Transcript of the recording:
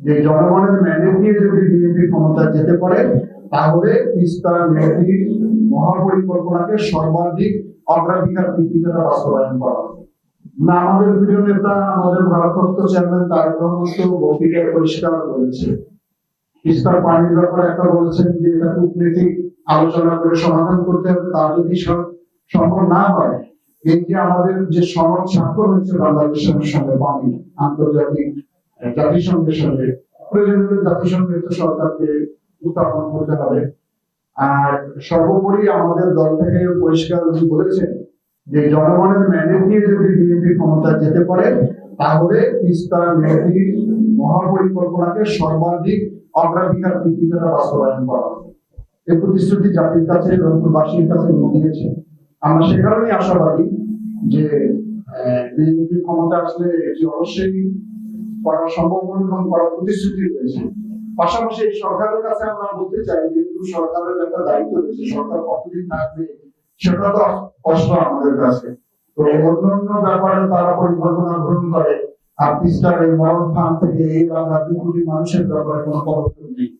যে জনগণের ম্যান্ডেট যদি বিএনপি ক্ষমতা যেতে পারে, তাহলে তিস্তা নদীর মহাপরিকল্পনাকে সর্বাধিক অগ্রাধিকার ভিত্তিতে বাস্তবায়ন করা না, আমাদের প্রিয় নেতা, আমাদের চেয়ারম্যান পরিষ্কার বলেছে। তিস্তার পানির ব্যাপারে একটা বলছেন যে, এটা কূটনীতিক আলোচনা করে সমাধান করতে হবে, তা যদি সম্ভব না হয়, এই যে আমাদের যে সনদ স্বাক্ষর হয়েছে বাংলাদেশের সঙ্গে পানি আন্তর্জাতিক জাতিসংঘের প্রয়োজন হলে জাতিসংঘের সরকারকে উত্থাপন করতে হবে। আর সর্বোপরি আমাদের দল থেকে পরিষ্কার বলেছেন যে জনগণের ম্যান্ডেট যদি বিএনপি ক্ষমতা যেতে পারে, তাহলে তিস্তা নদীর মহাপরিকল্পনাকে সর্বাধিক অগ্রাধিকার ভিত্তিতে বাস্তবায়ন করা হবে। এই প্রতিশ্রুতি জাতির কাছে রংপুরবাসীর কাছে উনি দিয়েছেন। আমরা সে কারণেই আশাবাদী যে বিএনপি ক্ষমতা আসলে এটি অবশ্যই করা সম্ভব এবং করার প্রতিশ্রুতি রয়েছে। পাশাপাশি সরকারের কাছে আমরা বলতে চাই, যেহেতু সরকারের একটা দায়িত্ব রয়েছে, সরকার কতদিন থাকবে, সেটা তো কষ্ট আমাদের কাছে। তো অন্যান্য ব্যাপারে তারা পরিকল্পনা গ্রহণ করে, আর এই মরণ ফার্ম থেকে এই বাংলার দুই কোটি মানুষের ব্যাপারে কোনো পদক্ষেপ নেই।